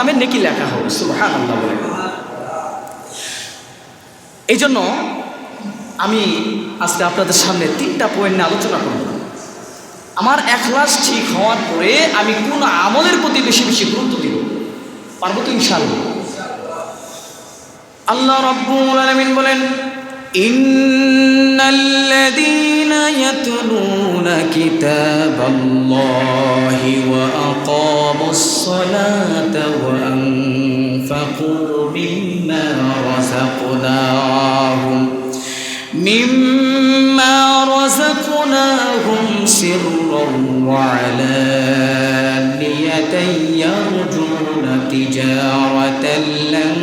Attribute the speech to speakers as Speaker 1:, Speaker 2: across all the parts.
Speaker 1: নামে নেকি লেখা হবে সুবহান আল্লাহ বলে। এই জন্য আমি আজকে আপনাদের সামনে তিনটা পয়েন্ট নিয়ে আলোচনা করব। আমার এখলাস ঠিক হওয়ার পরে আমি কোন আমলের প্রতি বেশি বেশি গুরুত্ব দিব? পারব তো ইনশাআল্লাহ। আল্লাহ রব্বুল আলামিন বলেন, ইন্নাল্লাযীনা ইয়াতলুনা কিতাবাল্লাহি ওয়া আনফাকু মিম্মা রাযাকনাহুম মিম্মা রাযাকনাহুম সিররান ওয়া আলানিয়াতান ইয়ারজুনা তিজারাতান লান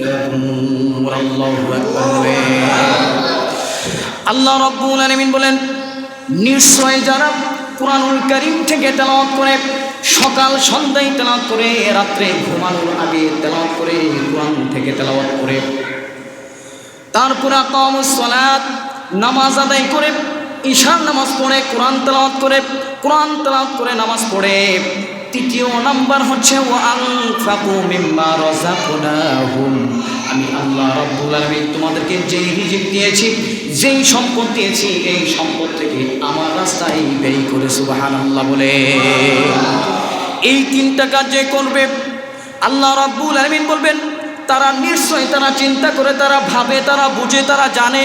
Speaker 1: তাবুর আল্লাহু আকবার আল্লাহ রব্বুল আলামিন বলেন নিশ্চয় যারা কোরআনুল করিম থেকে তেলাওয়াত করে. সকাল সন্ধ্যায় তেলাওয়াত করে, রাত্রে ঘুমানোর আগে তেলাওয়াত করে, কোরআন থেকে তেলাওয়াত করে। তারপরে আকামুস সালাত, নামাজ আদায় করে, ঈশার নামাজ পড়ে, কোরআন তেলাওয়াত করে, কোরআন তেলাওয়াত করে নামাজ পড়ে। তৃতীয় নাম্বার হচ্ছে ও আনফাকু মিম্মা রাযাকনাহুম। আমি আল্লাহ রাব্বুল আলামিন তোমাদেরকে যেই রিজিক দিয়েছি, যেই সম্পদ দিয়েছি, এই সম্পদ থেকে আমার রাস্তায় ব্যয় করে, সুবহানাল্লাহ বলে। এই তিনটা কাজ যে করবে, আল্লাহ রাব্বুল আলামিন বলবেন, তারা নিশ্চয় তারা চিন্তা করে, তারা ভাবে, তারা বুঝে, তারা জানে,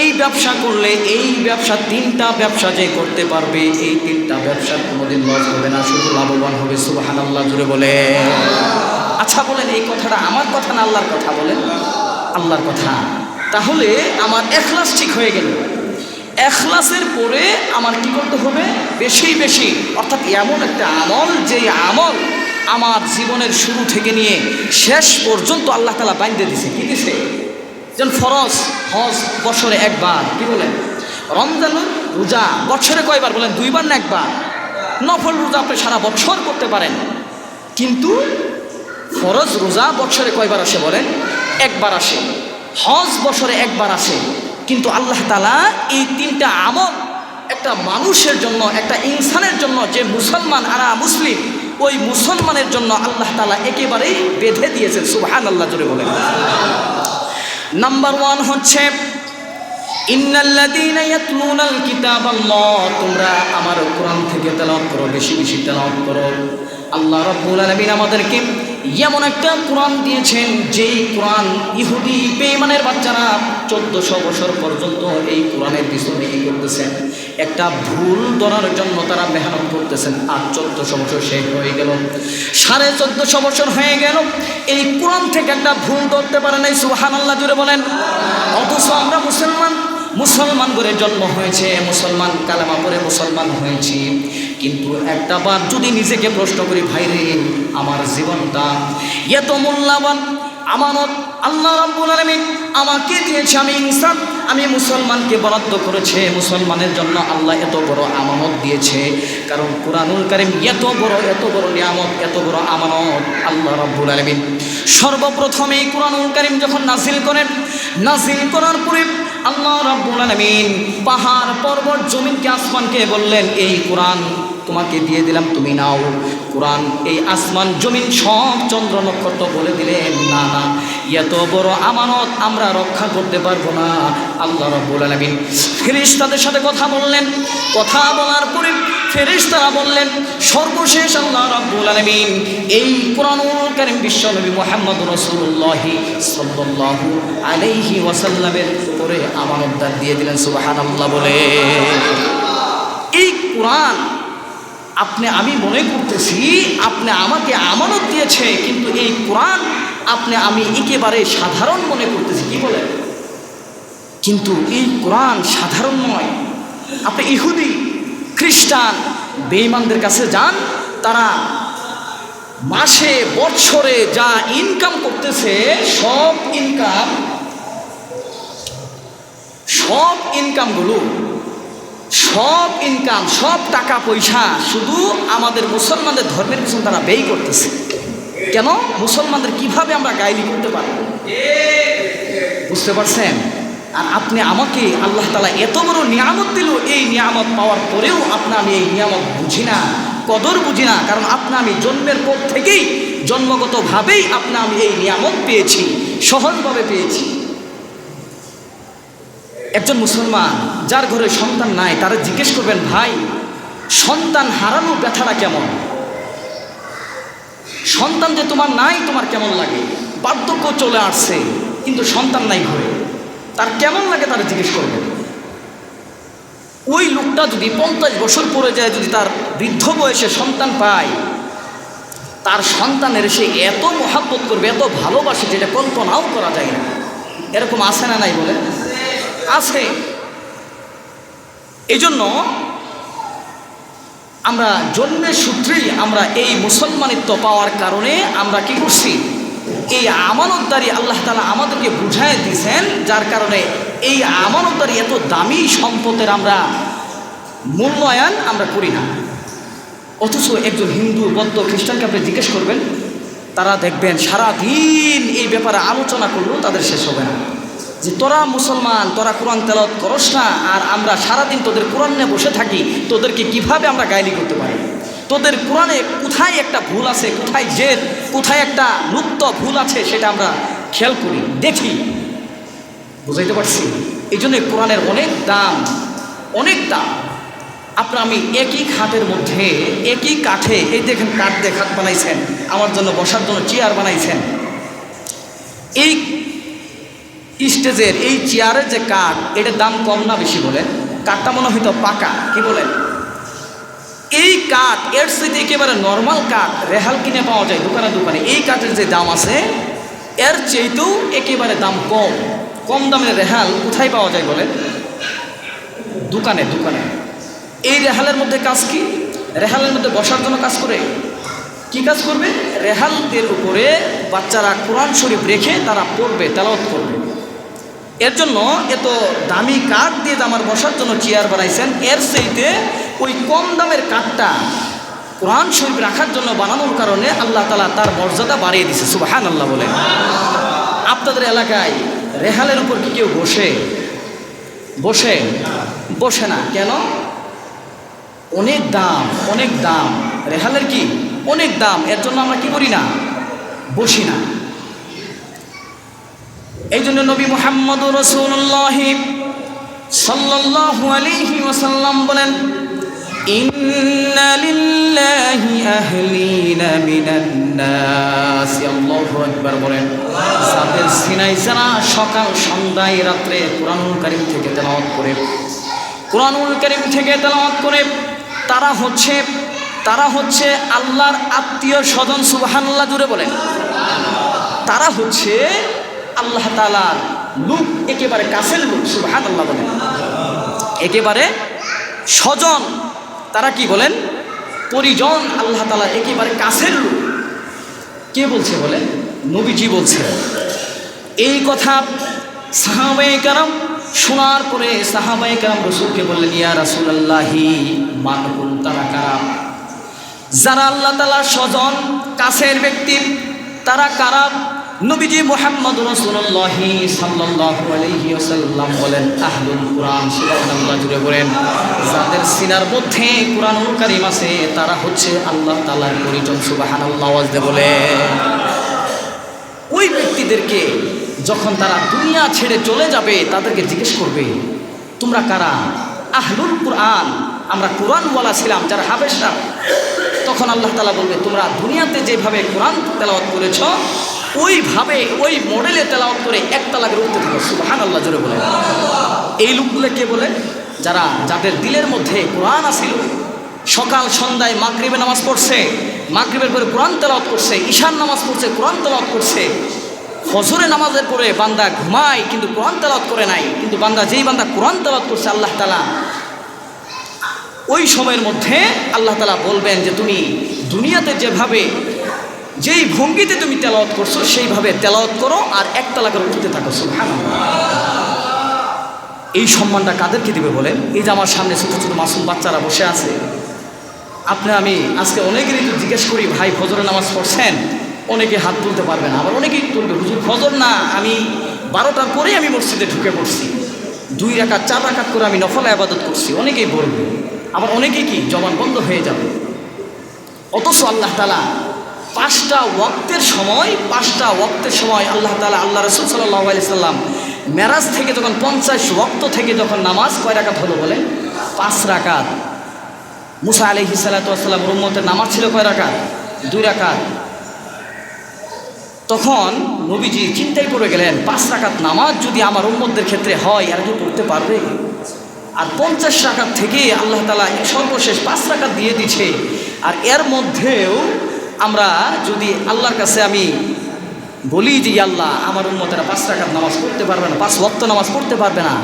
Speaker 1: এই ব্যবসা করলে এই ব্যবসা, তিনটা ব্যবসা যে করতে পারবে, এই তিনটা ব্যবসার কোনোদিন লস হবে না, শুধু লাভবান হবে সুবাহান আল্লাহ জুড়ে বলে। আচ্ছা বলেন, এই কথাটা আমার কথা না আল্লাহর কথা বলেন? আল্লাহর কথা। তাহলে আমার এখলাস ঠিক হয়ে গেল। এখলাসের পরে আমার কি করতে হবে? বেশি বেশি। অর্থাৎ এমন একটা আমল যে আমল আমার জীবনের শুরু থেকে নিয়ে শেষ পর্যন্ত আল্লাহ তালা বাইন্দে দিছে কি দিছে যেমন ফরজ, হজ বছরে একবার, কি বলেন? রমজান রোজা বছরে কয়বার বলেন? দুইবার না একবার? নফল রোজা আপনি সারা বছর করতে পারেন। কিন্তু ফরজ রোজা বছরে কয়বার আসে বলেন? একবার আসে। হজ বছরে একবার আসে। কিন্তু আল্লাহ তালা এই তিনটা আমল একটা মানুষের জন্য, একটা ইনসানের জন্য, যে মুসলমান, আরা মুসলিম, ওই মুসলমানের জন্য আল্লাহ তালা একেবারেই বেঁধে দিয়েছেন। সুবহান আল্লাহ জোরে বলেন। নাম্বার ওয়ান হচ্ছে তোমরা আমার কোরআন থেকে তেলাওয়াত করো, বেশি বেশি তেলাওয়াত করো। আল্লাহ রাব্বুল আলামিন আমাদেরকে এমন একটা কোরআন দিয়েছেন, যেই কোরআন ইহুদি বেঈমানের বাচ্চারা চোদ্দশো বছর পর্যন্ত এই কোরআনের পিছনে কি করতেছেন। একটা ভুল ধরার জন্য তারা মেহনত করতেছেন। আর চোদ্দশো বছর শেষ হয়ে গেল। সাড়ে চোদ্দশো বছর হয়ে গেল। এই কোরআন থেকে একটা ভুল ধরতে পারে নাই সুহান আল্লাহ জুড়ে বলেন। অথচ আমরা মুসলমান মুসলমান করে জন্ম হয়েছে, মুসলমান কালামা পরে মুসলমান হয়েছি। কিন্তু একটা বার যদি নিজেকে প্রশ্ন করি ভাইরে আমার জীবনটা এত মূল্যবান, আমানত আল্লাহ রাব্বুল আলামিন আমাকে দিয়েছে, আমি ইনসান, আমি মুসলমানকে বরাদ্দ করেছে, মুসলমানের জন্য আল্লাহ এত বড় আমানত দিয়েছে। কারণ কোরআনুল কারিম এত বড় এত বড় নিয়ামত, এত বড় আমানত আল্লাহ রাব্বুল আলামিন সর্বপ্রথম এই কোরআনুল কারিম যখন নাজিল করেন নাজিল করার পরে আল্লাহ রাব্বুল আলামিন পাহাড় পর্বত জমিনকে আসমানকে বললেন, এই কোরআন তোমাকে দিয়ে দিলাম, তুমি নাও। কোরআন, এই আসমান, জমিন সব চন্দ্র নক্ষত্র বলে দিলেন, না না, এত বড় আমানত আমরা রক্ষা করতে পারব না। আল্লাহ রব্বুল আলমিন ফেরিস্তাদের সাথে কথা বললেন, কথা বলার পরে ফেরিস্তারা বললেন, সর্বশেষ আল্লাহ রব্বুল আলমিন এই কোরআনুল করিম বিশ্বনবী মোহাম্মদ রসুল্লাহি সাল্লাল্লাহু আলাইহি ওয়াসাল্লামের উপরে আমানতদার দিয়ে দিলেন, সুবহানাল্লাহ বলে। এই কোরআন আপনি, আমি মনে করতেছি আপনি আমাকে আমানত দিয়েছে, কিন্তু এই কোরআন আপনি, আমি একেবারে সাধারণ মনে করতেছি, কি বলেন? কিন্তু এই কোরআন সাধারণ নয়। আপনি ইহুদি, খ্রিস্টান, বেঈমানদের কাছে যান, তারা মাসে বছরে যা ইনকাম করতেছে, সব ইনকাম সব ইনকামগুলো সব ইনকাম সব টাকা পয়সা শুধু আমাদের মুসলমানদের ধর্মের পিছনে তারা ব্যয় করতেছে। কেন? মুসলমানদের কীভাবে আমরা গাইলি করতে পারব বুঝতে পারছেন? আর আপনি আমাকে আল্লাহ তালা এত বড় নিয়ামত দিল, এই নিয়ামত পাওয়ার পরেও আপনি আমি এই নিয়ামত বুঝি না, কদর বুঝি না, কারণ আপনি আমি জন্মের পর থেকেই জন্মগতভাবেই আপনি আমি এই নিয়ামত পেয়েছি, সহজভাবে পেয়েছি। একজন মুসলমান যার ঘরে সন্তান নাই, তারা জিজ্ঞেস করবেন, ভাই, সন্তান হারানো ব্যথাটা কেমন? সন্তান যে তোমার নাই, তোমার কেমন লাগে? বার্ধক্য চলে আসছে, কিন্তু সন্তান নাই ঘরে। তার কেমন লাগে, তারা জিজ্ঞেস করবেন। ওই লোকটা যদি পঞ্চাশ বছর পরে যায়, যদি তার বৃদ্ধ বয়সে সন্তান পায়, তার সন্তানের সে এত মহাব্বত করবে, এত ভালোবাসে, যেটা কল্পনাও করা যায় না। এরকম আছে না নাই বলে? আছে। এই জন্য আমরা জন্মের সূত্রেই আমরা এই মুসলমানিত্ব পাওয়ার কারণে আমরা কি করছি? এই আমানতদারি আল্লাহ তালা আমাদেরকে বুঝাই দিয়েছেন, যার কারণে এই আমানতদারি এত দামি সম্পদের আমরা মূল্যায়ন আমরা করি না। অথচ একজন হিন্দু, বৌদ্ধ, খ্রিস্টানকে আপনি জিজ্ঞেস করবেন, তারা দেখবেন সারা দিন এই ব্যাপারে আলোচনা করলেও তাদের শেষ হবে না। যে তোরা মুসলমান, তোরা কোরআন তেলত করস না, আর আমরা সারাদিন তোদের কোরআন নিয়ে বসে থাকি, তোদেরকে কীভাবে আমরা গাইলি করতে পারি? তোদের কোরআনে কোথায় একটা ভুল আছে, কোথায় জেদ, কোথায় একটা লুপ্ত ভুল আছে, সেটা আমরা খেয়াল করি, দেখি। বুঝাইতে পারছি? এই জন্য কোরআনের অনেক দাম অনেক দাম। আপনার আমি একই খাটের মধ্যে, একই কাঠে, এই দেখেন কাঠ দিয়ে খাট বানাইছেন, আমার জন্য বসার জন্য চেয়ার বানাইছেন। এই স্টেজের এই চেয়ারের যে কাঠ, এটার দাম কম না বেশি বলেন? কাঠটা মনে হয়তো পাকা, কি বলেন? এই কাঠ, এর সাথে একেবারে নর্মাল কাঠ, রেহাল কিনে পাওয়া যায় দোকানে দোকানে। এই কাঠের যে দাম আছে, এর চেয়েতেও একেবারে দাম কম। কম দামের রেহাল কোথায় পাওয়া যায় বলেন? দোকানে দোকানে। এই রেহালের মধ্যে কাজ কি? রেহালের মধ্যে বসার জন্য কাজ করে? কি কাজ করবে? রেহালদের উপরে বাচ্চারা কোরআন শরীফ রেখে তারা পড়বে, তেলাওয়াত করবে। এর জন্য এত দামি কাঠ দিয়ে আমার বসার জন্য চেয়ার বানাইছেন, এর সেইতে ওই কম দামের কাঠটা কোরআন শরীফ রাখার জন্য বানানোর কারণে আল্লাহ তালা তার মর্যাদা বাড়িয়ে দিছে সুবাহান আল্লাহ বলে। আপনাদের এলাকায় রেহালের উপর কি কেউ বসে? বসে? বসে না। কেন? অনেক দাম অনেক দাম। রেহালের কি? অনেক দাম। এর জন্য আমরা কি করি না? বসি না। এই জন্য নবী মোহাম্মদ রসুল্লাহ সাল্লাল্লাহু আলাইহি ওয়াসাল্লাম বলেন সকাল, সন্ধ্যায়, রাত্রে থেকে কারীম থেকে তারা হচ্ছে তারা হচ্ছে আল্লাহর আত্মীয় স্বজন সুবহানাল্লাহ জুড়ে বলেন। তারা হচ্ছে আল্লাহ তালার লোক একেবারে কাছের লোক সুবাহান আল্লাহ বলেন একেবারে স্বজন, তারা কি বলেন? পরিজন আল্লাহ তালা একেবারে কাছের লোক কে বলছে বলেন নবীজি বলছে। এই কথা সাহাবাই কারাম শোনার পরে সাহাবাই কারাম রসুলকে বললেন, ইয়া রাসুলাল্লাহি মানকুল তারা কারাম যারা আল্লাহ তালার স্বজন কাছের ব্যক্তি, তারা কারাম নবীজি মোহাম্মদ রসুল্লাহি সাল্লাল্লাহু আলাইহি ওয়াসাল্লাম বলেন, আহলুল কোরআন সুবহানাল্লাহ জুড়ে বলেন যাদের সিনার মধ্যে কোরআনুল কারীম আছে, তারা হচ্ছে আল্লাহ তাআলার পরিজন আওয়াজ দিয়ে বলে। ওই ব্যক্তিদেরকে যখন তারা দুনিয়া ছেড়ে চলে যাবে, তাদেরকে জিজ্ঞেস করবে, তোমরা কারা? আহলুল কোরআন, আমরা কোরআন বলা ছিলাম, যারা হাবেশরা তখন আল্লাহ তালা বলবে, তোমরা দুনিয়াতে যেভাবে কোরআন তেলাওয়াত করেছ ওইভাবে ওই মডেলে তেলাওয়াত করে এক তালাকের উঠতে থাকো সুবাহান আল্লাহ জোরে বলে এই লোকগুলো কে বলে? যারা যাদের দিলের মধ্যে কোরআন আসিল সকাল, সন্ধ্যায় মাগরিবে নামাজ পড়ছে, মাগরিবের পরে কোরআন তেলাওয়াত করছে ঈশান নামাজ পড়ছে, কোরআন তেলাওয়াত করছে, ফজরে নামাজের পরে বান্দা ঘুমায় কিন্তু কোরআন তেলাওয়াত করে নাই, কিন্তু বান্দা যেই বান্দা কোরআন তেলাওয়াত করছে, আল্লাহ তালা ওই সময়ের মধ্যে আল্লাহ তালা বলবেন যে, তুমি দুনিয়াতে যেভাবে যেই ভঙ্গিতে তুমি তেলাওয়াত করছ, সেইভাবে তেলাওয়াত করো আর এক তালা করে উঠতে থাকো এই সম্মানটা কাদেরকে দিবে বলেন? এই যে আমার সামনে ছোটো ছোটো মাসুম বাচ্চারা বসে আছে, আপনি আমি আজকে অনেকেরই তো জিজ্ঞেস করি, ভাই, ফজরের নামাজ পড়ছেন? অনেকে হাত তুলতে পারবে না। আবার অনেকেই তুলবে হুজুর, ফজর না, আমি বারোটার পরেই আমি মসজিদে ঢুকে পড়ছি। দুই রাকাত, চার রাকাত করে আমি নফল আবাদত করছি। অনেকেই বলবে। আবার অনেকেই কি, জবান বন্ধ হয়ে যাবে। অথচ আল্লাহ তালা পাঁচটা ওয়াক্তের সময়, পাঁচটা ওয়াক্তের সময় আল্লাহ তালা আল্লাহ রসুল সাল্লাহ আলি সাল্লাম মেরাজ থেকে যখন পঞ্চাশ ওয়াক্ত থেকে যখন নামাজ কয় রাকাত হলো বলেন? পাঁচ রাকাত। মুসা আলহি সাল্লাতাম রুম্মতের নামাজ ছিল কয় রাকাত? দুই রাকাত। তখন নবীজি চিন্তায় পড়ে গেলেন, পাঁচ রাকাত নামাজ যদি আমার উম্মতদের ক্ষেত্রে হয়, আর কি করতে পারবে? আর পঞ্চাশ রাকাত থেকে আল্লাহ তালা সর্বশেষ পাঁচ রাকাত দিয়ে দিছে। আর এর মধ্যেও আমরা যদি আল্লাহর কাছে আমি বলি যে, "ইয়া আল্লাহ, আমার উন্মতেরা পাঁচ রাকাত নামাজ পড়তে পারবে না, পাঁচ ওয়াক্ত নামাজ পড়তে পারবে না।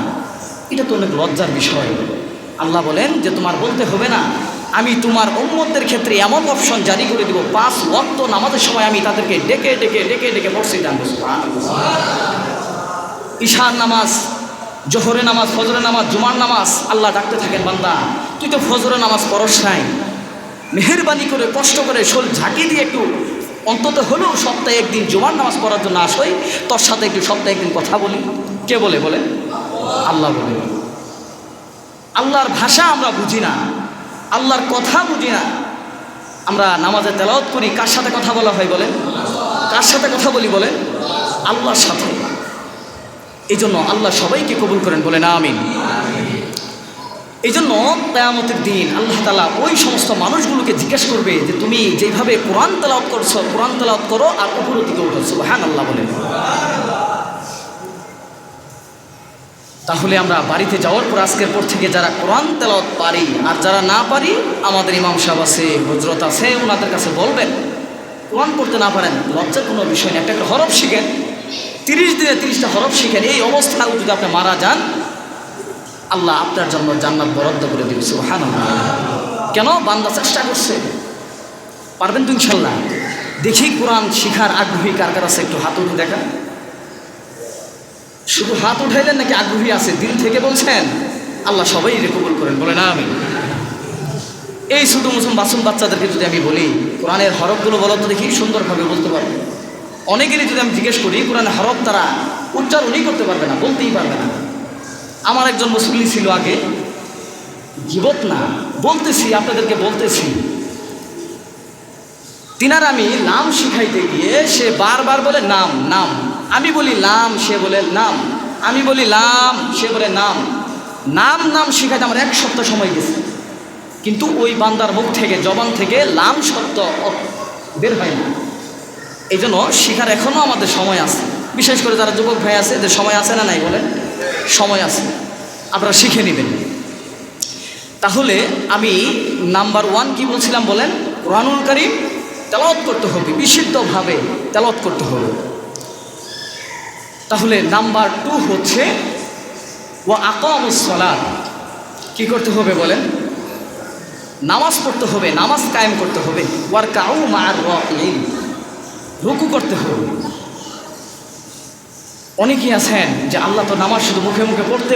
Speaker 1: এটা তো অনেক লজ্জার বিষয়। আল্লাহ বলেন যে, তোমার বলতে হবে না, আমি তোমার উম্মতদের ক্ষেত্রে এমন অপশন জারি করে দিব, পাঁচ ওয়াক্ত নামাজের সময় আমি তাদেরকে ডেকে ডেকে ডেকে ডেকে পড়ছি। আনব ঈশান নামাজ জোহরে নামাজ ফজরে নামাজ, জুমার নামাজ, আল্লাহ ডাকতে থাকেন, বান্দা, তুই তো ফজরে নামাজ পড়স নাই। মেহরবানি করে, কষ্ট করে শোল ঝাঁকি দিয়ে একটু, অন্তত হলেও সপ্তাহে একদিন জুমার নামাজ পড়ার জন্য আসই, তোর সাথে একটু সপ্তাহে একদিন কথা বলি। কে বলে বলে? আল্লাহ বলে। আল্লাহর ভাষা আমরা বুঝি না, আল্লাহর কথা বুঝি না। আমরা নামাজে তেলাওয়াত করি, কার সাথে কথা বলা হয় বলে? কার সাথে কথা বলি বলে? আল্লাহর সাথে। এই জন্য আল্লাহ সবাইকে কবুল করেন বলে না আমিন। এই জন্য কেয়ামতের দিন আল্লাহ তালা ওই সমস্ত মানুষগুলোকে জিজ্ঞেস করবে যে তুমি যেভাবে কোরআন তেলাওয়াত করছ, কোরআন তেলাওয়াত করো আর দিকে উঠছো হ্যাঁ আল্লাহ বলেন। তাহলে আমরা বাড়িতে যাওয়ার পর আজকের পর থেকে যারা কোরআন তেলাওয়াত পারি আর যারা না পারি, আমাদের ইমাম সাহেব আছে, হজরত আছে ওনাদের কাছে বলবেন, কোরআন পড়তে না পারেন লজ্জার কোনো বিষয় নেই। একটা একটা হরফ শিখেন, তিরিশ দিনে তিরিশটা হরফ শিখেন। এই অবস্থায় যদি আপনি মারা যান আল্লাহ আপনার জন্য জান্নাত বরাদ্দ করে দিবে সুবহান কেন? বান্দা চেষ্টা করছে। পারবেন তো ইনশাল্লাহ? দেখি কোরআন শিখার আগ্রহী কার কার আছে, একটু হাত উঠে দেখা শুধু হাত উঠাইলেন নাকি আগ্রহী আছে? দিল থেকে বলছেন, আল্লাহ সবাই রে কবুল করেন বলে না আমি এই ছোটো মুসুম বাসুম বাচ্চাদেরকে যদি আমি বলি, কোরআনের হরফগুলো বলো তো দেখি সুন্দরভাবে বলতে পারবে। অনেকেরই যদি আমি জিজ্ঞেস করি, কোরআনের হরফ তারা উচ্চারণই করতে পারবে না, বলতেই পারবে না। আমার একজন মুসলিম ছিল আগে। জীবত না, বলতেছি, আপনাদেরকে বলতেছি। তিনার আমি নাম শিখাইতে গিয়ে সে বারবার বলে, নাম নাম। আমি বলি, নাম, সে বলে, নাম। আমি বলি, লাম, সে বলে, নাম। নাম নাম শিখাইতে আমার এক সপ্তাহ সময় গেছে। কিন্তু ওই বান্দার মুখ থেকে, জবান থেকে লাম শব্দ বের হয় না। এই জন্য শিখার এখনও আমাদের সময় আছে। বিশেষ করে যারা যুবক ভাই আছে, এদের সময় আছে না নাই বলেন? সময় আছে। আপনারা শিখে নেবেন। তাহলে আমি নাম্বার ওয়ান কি বলছিলাম বলেন? কোরআনুল করিম করতে হবে, বিশুদ্ধভাবে তেলাওয়াত করতে হবে। তাহলে নাম্বার টু হচ্ছে ও আকামুসলাদ কি করতে হবে বলেন? নামাজ পড়তে হবে, নামাজ কায়েম করতে হবে। ওয়ার কাউ মার রুকু করতে হবে। অনেকেই আছেন যে আল্লাহ তো নামাজ শুধু মুখে মুখে পড়তে